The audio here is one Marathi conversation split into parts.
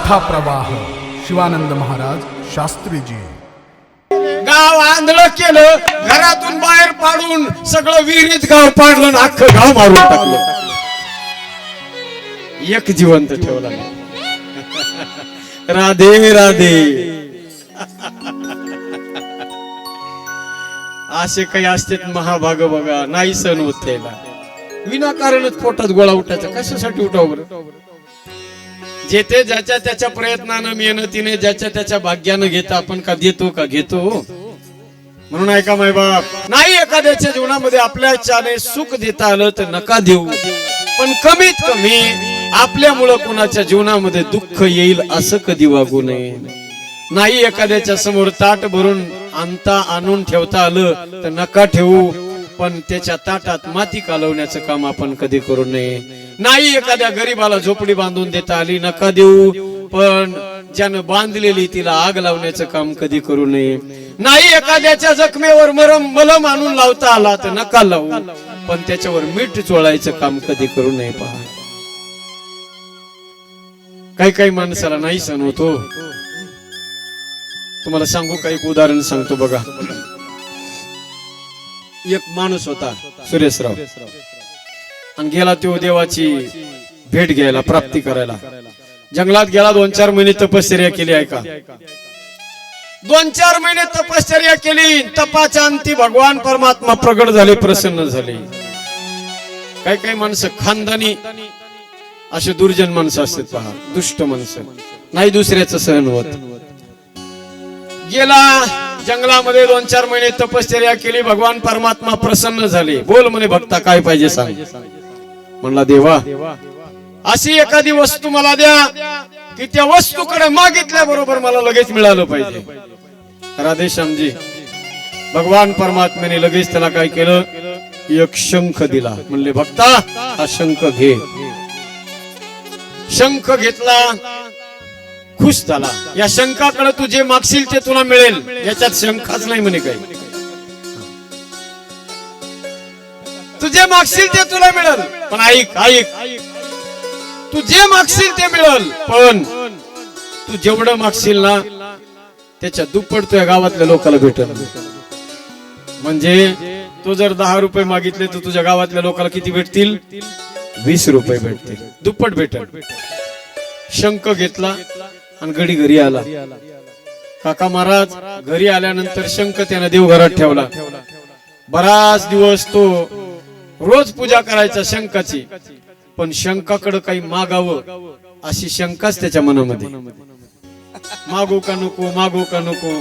कथा प्रवाह शिवानंद महाराज शास्त्रीजी. गाव आंधळ केलं घरातून बाहेर पाडून सगळं विहिरीत गाव पाडलं अख्खं गाव मारून टाकलं. एक जिवंत ठेवला राधे राधे. असे काही असतात महाभाग बघा नाही सण होत त्याला. विनाकारणच पोटात गोळा उठायचा. कशासाठी उठाव बरं? जेथे ज्याच्या त्याच्या प्रयत्नानं मेहनतीने ज्याच्या त्याच्या भाग्यानं घेता आपण का घेतो का घेतो? म्हणून ऐका माय बाप. नाही एखाद्याच्या जीवनामध्ये आपल्या इच्छाने सुख देता आलं तर नका देऊ. पण कमीत कमी आपल्यामुळं कुणाच्या जीवनामध्ये दुःख येईल असं कधी वागू नये. नाही एखाद्याच्या समोर ताट भरून आणता आणून ठेवता आलं तर नका ठेवू. पण त्याच्या ताटात माती कालवण्याचं काम आपण कधी करू नये. नाही एखाद्या गरीबाला झोपडी बांधून देता आली नका देऊ. पण ज्यानं बांधलेली तिला आग लावण्याचं काम कधी करू नये. नाही एखाद्याच्या जखमेवर मरम मलम आणून लावता आला तर नका लावू. पण त्याच्यावर मीठ चोळायचं काम कधी करू नये पहा. काही काही माणसाला नाही सण होतो तुम्हाला सांगू काही उदाहरण सांगतो बघा. एक माणूस होता सुरेशराव. आणि गेला तो देवाची भेट घ्यायला प्राप्ती करायला. जंगलात गेला दोन चार महिने तपश्चर्या केली आहे का दोन चार महिने तपश्चर्या केली तपाच्या अंती भगवान परमात्मा प्रगट झाले प्रसन्न झाले. काही काही माणसं खानदानी असे दुर्जन माणसं असतात पहा दुष्ट माणसं. नाही दुसऱ्याचं सहन होत. गेला जंगलामध्ये दोन चार महिने तपश्चर्या केली भगवान परमात्मा प्रसन्न झाले. बोल म्हणे भक्ता काय पाहिजे सांग? म्हणला देवा अशी एखादी वस्तू मला द्या की त्या वस्तूकडे मागितल्या बरोबर मला लगेच मिळालं पाहिजे. राधेश्यामजी भगवान परमात्म्याने लगेच त्याला काय केलं? एक शंख दिला. म्हणले भक्ता हा शंख घे. शंख घेतला खुश झाला. या शंखाकडे तू जे मागशील ते तुला मिळेल. याच्यात शंखाच नाही म्हणे काही. तू जे मागशील ते तुला मिळेल. पण ऐक ऐक. तू जे मागशील ते मिळेल पण तू जेवढं मागशील ना त्याच्या दुप्पट तुझ्या गावातल्या लोकांना भेटल म्हणजे तू जर दहा रुपये मागितले तर तुझ्या गावातल्या लोकांना किती भेटतील? वीस रुपये भेटतील. दुप्पट भेटल. शंख घेतला आणि घडी घरी आला. काका महाराज घरी आल्यानंतर शंख त्यानं देवघरात ठेवला. बराच दिवस तो रोज पूजा करायचा शंखाची पण शंखाकडे काही मागावं अशी शंकाच त्याच्या मनामध्ये. मागू का नको मागू का नको?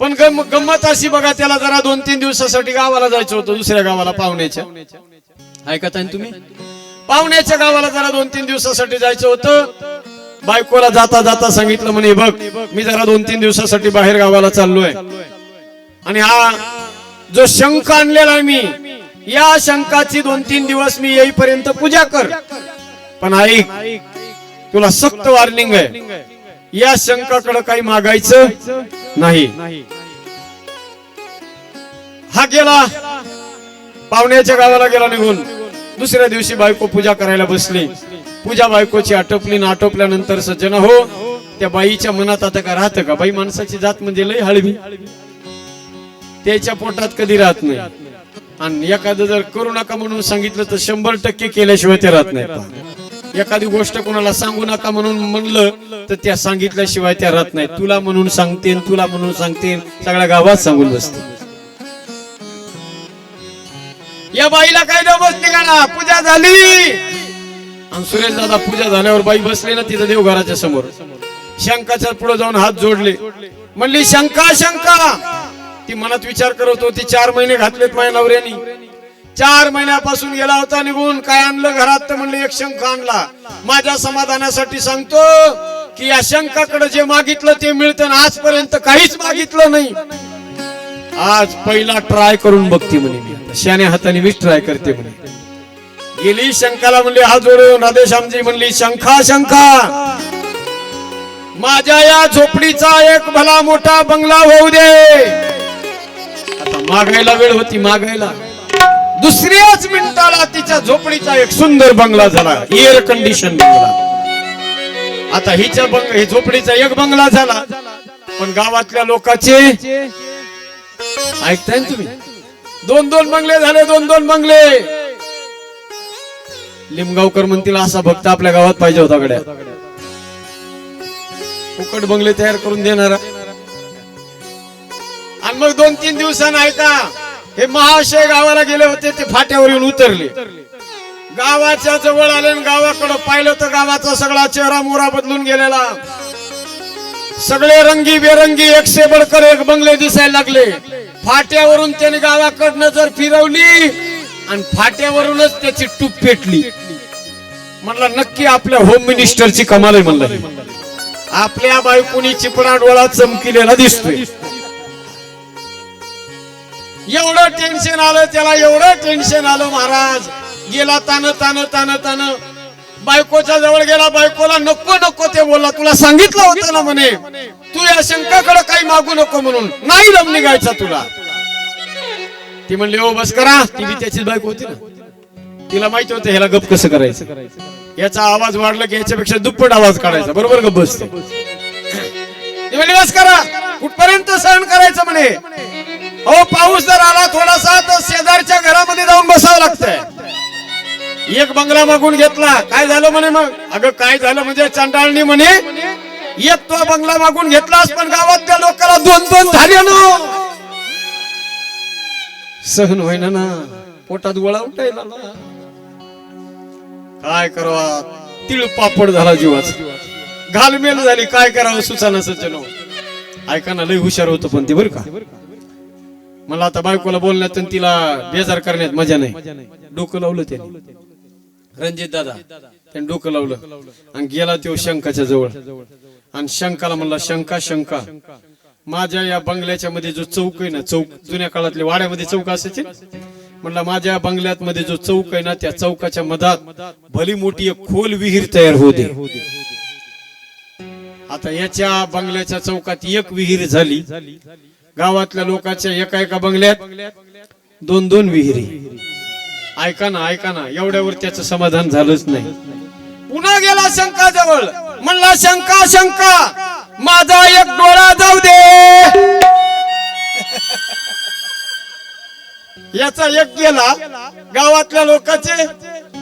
पण गंमत अशी बघा त्याला जरा दोन तीन दिवसासाठी गावाला जायचं होतं दुसऱ्या गावाला पाहुण्याच्या. ऐकत आहे ना तुम्ही? पाहुण्याच्या गावाला जरा दोन तीन दिवसासाठी जायचं होतं. बायकोला जाता जाता सांगितलं म्हणे बघ मी जरा दोन तीन दिवसासाठी बाहेर गावाला चाललोय. आणि हा जो शंख आणलेला आहे मी या शंखाची दोन तीन दिवस मी येईपर्यंत पूजा कर. पण ऐक तुला सक्त वॉर्निंग आहे. या शंखाकडे काही मागायचं नाही. हा गेला. पाहुण्याच्या गावाला गेला निघून. दुसऱ्या दिवशी बायको पूजा करायला बसली. पूजा बायकोची आटोपली ना आटोपल्यानंतर सज्जन हो त्या बाईच्या मनात आता का राहतं का? बाई माणसाची जात म्हणजे लय हळवी. त्याच्या पोटात कधी राहत नाही. आणि एखादं जर करू नका म्हणून सांगितलं तर शंभर टक्के केल्याशिवाय ते राहत नाही. एखादी गोष्ट कोणाला सांगू नका म्हणून म्हणलं तर त्या सांगितल्याशिवाय त्या राहत नाही. तुला म्हणून सांगते तुला म्हणून सांगते सगळ्या गावात सांगून बसते. या बाईला काय बसते निघाला? पूजा झाली. आणि सुरेश दादा पूजा झाल्यावर बाई बसले ना तिथं देवघराच्या समोर. शंकाच्या पुढे जाऊन हात जोडले. म्हणली शंका शंका. ती मनात विचार करत होती चार महिने घातलेत माझ्या नवऱ्यानी. चार महिन्यापासून गेला होता निघून काय आणलं घरात? तर म्हणले एक शंख आणला. माझ्या समाधानासाठी सांगतो की या शंकाकडे जे मागितलं ते मिळतं आणि आजपर्यंत काहीच मागितलं नाही. आज पहिला ट्राय करून बघते म्हणे मी. शाने हाताने मीच ट्राय करते म्हणे. गेली शंकाला म्हणली हा जोडून राधेश्यामजी म्हणली शंखा शंखा. माझ्या या झोपडीचा एक भला मोठा बंगला होऊ दे. मागायला वेळ होती मागायला. दुसऱ्याच मिनिटाला तिच्या झोपडीचा एक सुंदर बंगला झाला. एअर कंडिशन बंगला. आता हिच्या बंग झोपडीचा एक बंगला झाला. पण गावातल्या लोकांचे ऐकताय तुम्ही? दोन दोन बंगले झाले दोन दोन बंगले. लिमगावकर म्हणतील असा भक्त आपल्या गावात पाहिजे होता गड्या. फुकट बंगले तयार करून देणारा. आणि मग दोन तीन दिवसांनी ऐका हे महाशय गावाला गेले होते ते फाट्यावर येऊन उतरले. गावाच्या जवळ आले गावाकडं पाहिलं तर गावाचा सगळा चेहरा मोरा बदलून गेलेला. सगळे रंगी बेरंगी एक से बडकर एक बंगले दिसायला लागले. फाट्यावरून त्याने गावाकडनं जर फिरवली आणि फाट्यावरूनच त्याची टूप पेटली म्हणलं नक्की आपल्या होम मिनिस्टरची कमाल आहे म्हणलं आपल्या बायकोनी चिपडा डोळा चमकिलेला दिसतोय. एवढं टेन्शन आलं त्याला एवढं टेन्शन आलं महाराज. गेला तान तान तान तान. बायकोच्या जवळ गेला बायकोला नको नको ते बोलला. तुला सांगितलं होतं ना म्हणे तू या शंकाकडे काही मागू नको म्हणून. नाही रम निघायचा तुला. ती म्हणली हो बस करा. ती बी त्याचीच बायको होती ना. तिला माहिती होतं ह्याला गप कसं करायचं. याचा आवाज वाढला की याच्यापेक्षा दुप्पट आवाज काढायचा. बरोबर गप बसते. ती म्हणली बस करा. कुठपर्यंत सहन करायचं म्हणे? हो पाऊस जर आला थोडासा तर शेजारच्या घरामध्ये जाऊन बसावं लागतंय. एक बंगला मागून घेतला. काय झालं म्हणे मग? अगं काय झालं म्हणजे चांडाळणी म्हणे एक तो बंगला मागून घेतलास पण गावातल्या लोकांना दोन दोन झाले ना. सहन होईना ना. पोटात गोळा उठायला काय करावा? तिळ पापड झाला जीवाचा. घालमेल झाली. काय करावं? सुचाना सचनो ऐका ना लय हुशार होतं पण ते बरं का? मला आता बायकोला बोलण्यात आणि तिला बेजार करण्यात मजा नाही. डोकं लावलं त्याने. रणजित दादा. त्याने डोकं लावलं. आणि गेला तो शंकाच्या जवळ. आणि शंकाला म्हणला शंका शंका माझ्या या बंगल्याच्या मध्ये जो चौक आहे ना चौक जुन्या काळातले वाड्यामध्ये चौक असायचे? म्हणला माझ्या बंगल्यात मध्ये जो चौक आहे ना त्या चौकाच्या मधात भली मोठी एक खोल विहीर तयार होते. आता याच्या बंगल्याच्या चौकात एक विहीर झाली. गावातल्या लोकांच्या एका एका बंगल्यात दोन दोन विहिरी. ऐका ना ऐका ना एवढ्यावर त्याचं समाधान झालंच नाही. पुन्हा गेला शंका जवळ म्हणला शंका शंका माझा एक डोळा जाऊ दे. याचा एक गेला गावातल्या लोकांचे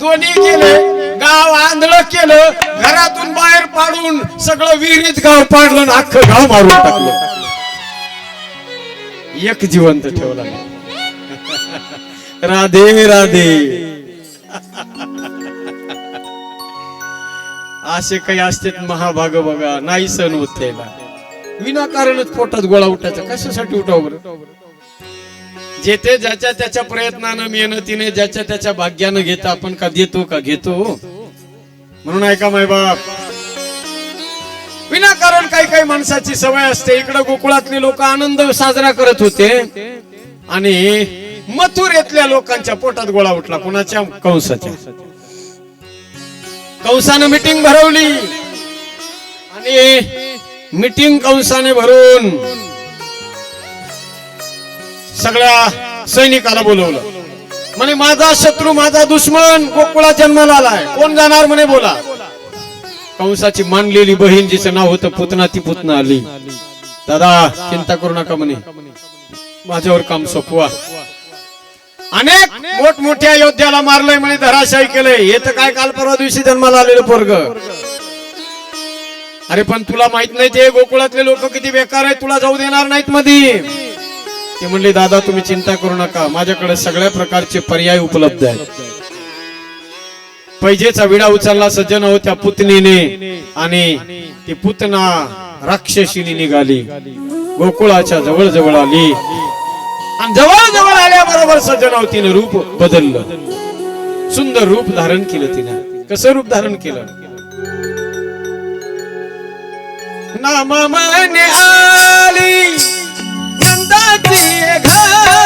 दोन्ही गेले गाव आंधळ केलं घरातून बाहेर पाडून सगळं विहिरीत गाव पाडलं अख्खं गाव मारून टाकलं. एक जिवंत ठेवला. राधे राधे. असे काही असते महाभाग बघा नाही सण होत त्याला विनाकारणच पोटात गोळा उठायचा. कशासाठी उठाव बरं? जेथे ज्याच्या त्याच्या प्रयत्नानं मेहनतीने ज्याच्या त्याच्या भाग्यानं घेता आपण का देतो का घेतो? म्हणून ऐका माय बाप विनाकारण काही काही माणसाची सवय असते. इकडे गोकुळातली लोक आनंद साजरा करत होते. आणि मथुरेतल्या लोकांच्या पोटात गोळा उठला. कुणाच्या? कंसाच्या. कंसानं मिटिंग भरवली. आणि मिटिंग कंसाने भरून सगळ्या सैनिकाला बोलवलं. म्हणे माझा शत्रू माझा दुश्मन गोकुळा जन्माला आलाय. कोण जाणार? म्हणे बोला. कंसाची मानलेली बहीण जिचं नाव होतं पुतना ती पुतना आली. दादा चिंता करू नका म्हणे. माझ्यावर काम सोपवा. अनेक मोठमोठ्या योद्ध्याला मारलंय म्हणे धराशाही केलंय. हे तर काय काल परवा दिवशी जन्माला आलेलं पोरग. अरे पण तुला माहीत नाही ते गोकुळातले लोक किती बेकार आहेत. तुला जाऊ देणार नाहीत मध्ये ते म्हणले दादा तुम्ही चिंता करू नका. माझ्याकडे सगळ्या प्रकारचे पर्याय उपलब्ध आहेत. पैजेचा विडा उचलला सज्जन हो त्या पुतनीने आणि ती पुतना राक्षसीने निघाली. गोकुळाच्या जवळ जवळ आली. आणि जवळ जवळ आल्याबरोबर सज्जन हो तिने रूप बदललं. सुंदर रूप धारण केलं तिने. कसं रूप धारण केलं? नाम आली नंदाची घर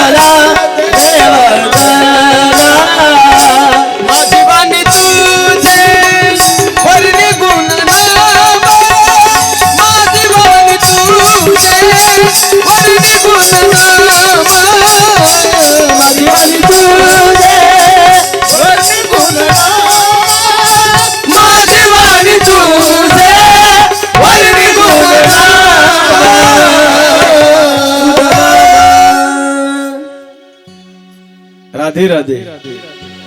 राधे राधे.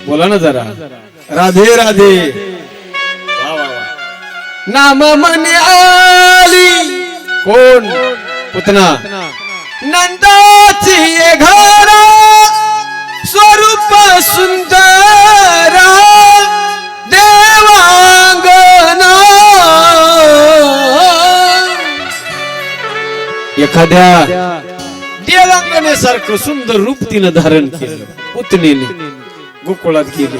बोला ना जरा. राधे राधे. नाम म्हणे आली. कोण? पुतना. नंदाची घर. स्वरूप सुंदर. देवांगना. एखाद्या देवांगनेसारखं सुंदर रूप तिनं धारण केलं. पुतणीने गोकुळात गेली.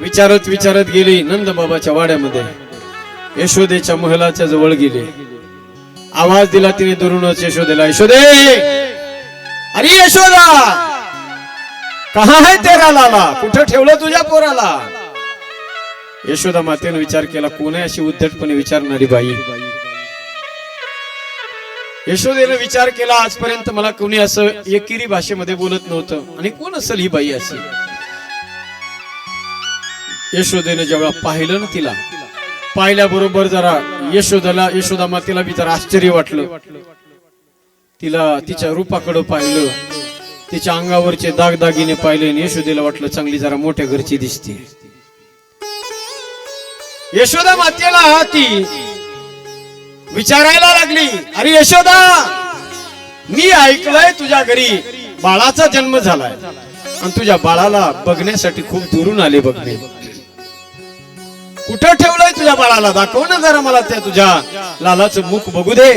विचारत विचारत गेली नंद बाबाच्या वाड्यामध्ये. यशोदेच्या महलाच्या जवळ गेली. आवाज दिला तिने दुरूनच यशोदेला यशोदे! अरे यशोदा! कहा है तेरा लाला? कुठं ठेवलं तुझ्या पोराला? यशोदा मातेने विचार केला कोण अशी उद्धटपणे विचारणारी बाई? यशोदेने विचार केला आजपर्यंत मला कोणी असं एकेरी भाषेमध्ये बोलत नव्हतं. आणि कोण असेल ही बाई अशी? यशोदेने जेव्हा पाहिलं ना तिला पाहिल्याबरोबर जरा यशोदाला यशोदा मातेला बी जरा आश्चर्य वाटलं. तिला तिच्या रूपाकडं पाहिलं तिच्या अंगावरचे दागदागिने पाहिले आणि यशोदेला वाटलं चांगली जरा मोठ्या घरची दिसते. यशोदा मातेला ती विचारायला लागली अरे यशोदा मी ऐकलंय तुझ्या घरी बाळाचा जन्म झालाय. आणि तुझ्या बाळाला बघण्यासाठी खूप दुरून आले बघणे कुठं ठेवलंय तुझ्या बाळाला? दाखव ना जरा मला त्या तुझ्या लालाचं मुख बघू दे.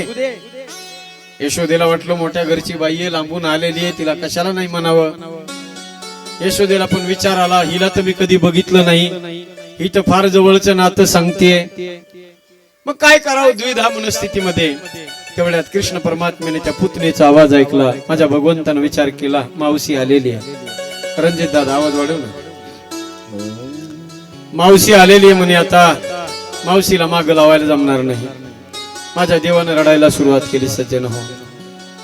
यशोदेला वाटलं मोठ्या घरची बाई आहे लांबून आलेली आहे तिला कशाला नाही म्हणावं? यशोदेला पण विचार आला हिला तर मी कधी बघितलं नाही. ही तर फार जवळचं नातं सांगतेय. मग काय करावं द्विधा मनस्थितीमध्ये तेवढ्यात कृष्ण परमात्म्याने त्या पुतणीचा आवाज ऐकला. माझ्या भगवंतानं विचार केला मावशी आलेली आहे. रणजित दादा आवाज वाढव ना. मावशी आलेली आहे म्हणे आता. मावशीला माग लावायला जमणार नाही. माझ्या देवानं रडायला सुरुवात केली सज्जन हो.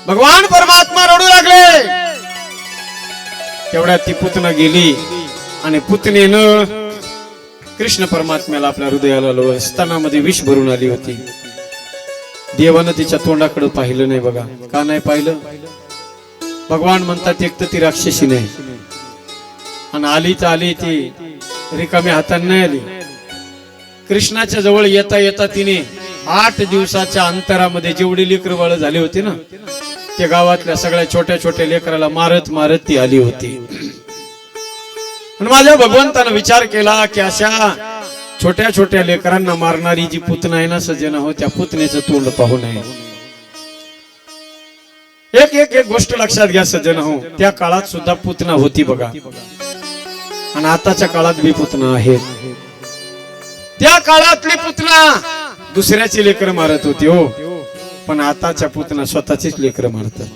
भगवान परमात्मा रडू लागले. तेवढ्यात ती पुतणं गेली आणि पुतणीनं कृष्ण परमात्म्याला आपल्या हृदयाला आलो स्तनामध्ये विष भरून आली होती. देवानं तिच्या तोंडाकडे पाहिलं नाही बघा. का नाही पाहिलं? भगवान म्हणतात एक तर ती राक्षसी नाही. आणि आली तर आली ती रिकाम्या हाताने आली. कृष्णाच्या जवळ येता येता तिने आठ दिवसाच्या अंतरामध्ये जेवढी लेकरवाळ झाली होती ना त्या गावातल्या सगळ्या छोट्या छोट्या लेकराला मारत मारत ती आली होती. आणि माझ्या भगवंतानं विचार केला की अशा छोट्या छोट्या लेकरांना मारणारी जी पुतना आहे ना सज्जन हो त्या पुतनेचं तोंड पाहू नये. एक एक एक गोष्ट लक्षात घ्या सज्जन हो त्या काळात सुद्धा पुतना होती बघा. आणि आताच्या काळात बी पुतना आहेत. त्या काळातली पुतना दुसऱ्याची लेकर मारत होती हो. पण आताच्या पुतना स्वतःचीच लेकर मारतात.